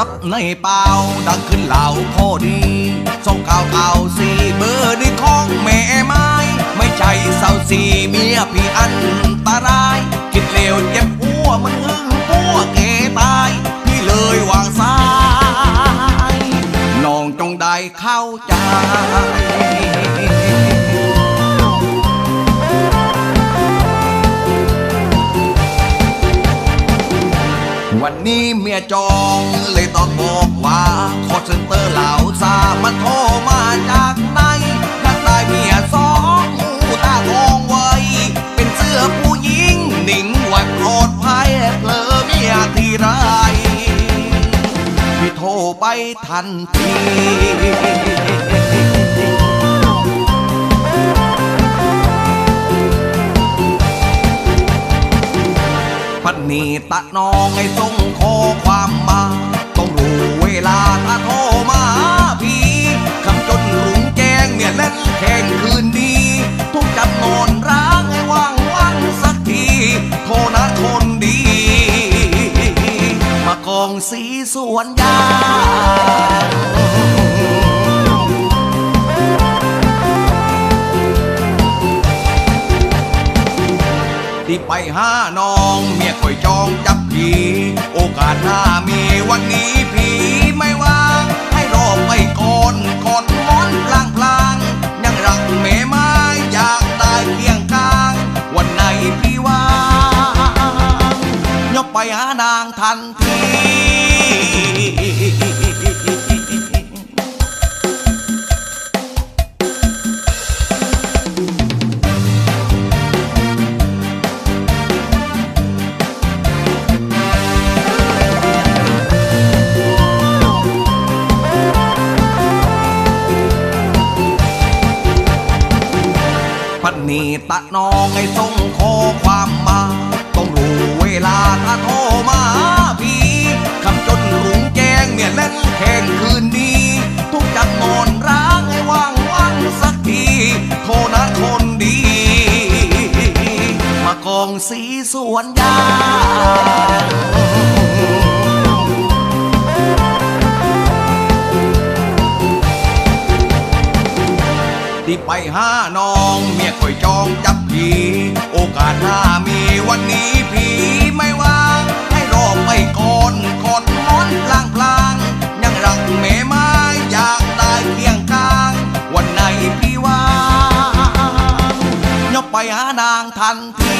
ศัพท์ในเปล่าดังขึ้นเหล่าโคดีส่งข่าวข่าวสีเบอร์นี่ของแม่ไม้ ไม่ใช่เศร้าสีเมียพี่อันตรายคิดเลวเจ็บหัวมันหึงหัวเกตาย พี่เลยวางสายน้องจงได้เข้าใจ วันนี้เมียจองเลยต้องบอกว่าคอเซ็นเตอร์เหล่าซามันโทรมาจากไหนอยากได้เมียสองหูตาทองไว้ เป็นเสื้อผู้หญิงหนิงวันปลอดภัยเพลอเมียที่ไรพี่โทรไปทันที นนีตะน้องให้ส่งข้อความมา ต้องรู้เวลาถ้าโทรมาพี่คำจนรุงแจ้งเนี่ยเล่นแข่งคืนดี ทุกจำนอนร้างให้ว่างวันสักทีโทรนะคนดี มากองสีสวนยา ที่ไปหาน้องเมียคอยจองจับผีโอกาสหน้ามีวันนี้ผีไม่ว่าง ให้รอไปก่อนก่อนมอนพลางพลางยังรักแม่ไม้อยากได้เพียงกลาง วันไหนพี่ว่างยกไปหานางทันที นนีตะน้องให้ส่งขอความมา ต้องรู้เวลาถ้าโทรมาพี่คำจนรุงแจ้งเนี่ยเล่นแข่งคืนดีทุกจักนอนร้างให้ว่างวันสักทีโทรนะคนดี มากองสีสวนยา ไปหาน้อง เมียคอยจองจับผี โอกาสหน้ามีวันนี้ผีไม่ว่าง ให้รอไปก่อนก่อนมอนพลางพลาง ยังรักแม่ไม้อยากตายเพียงกลาง วันไหนพี่ว่างยกไปหานางทันที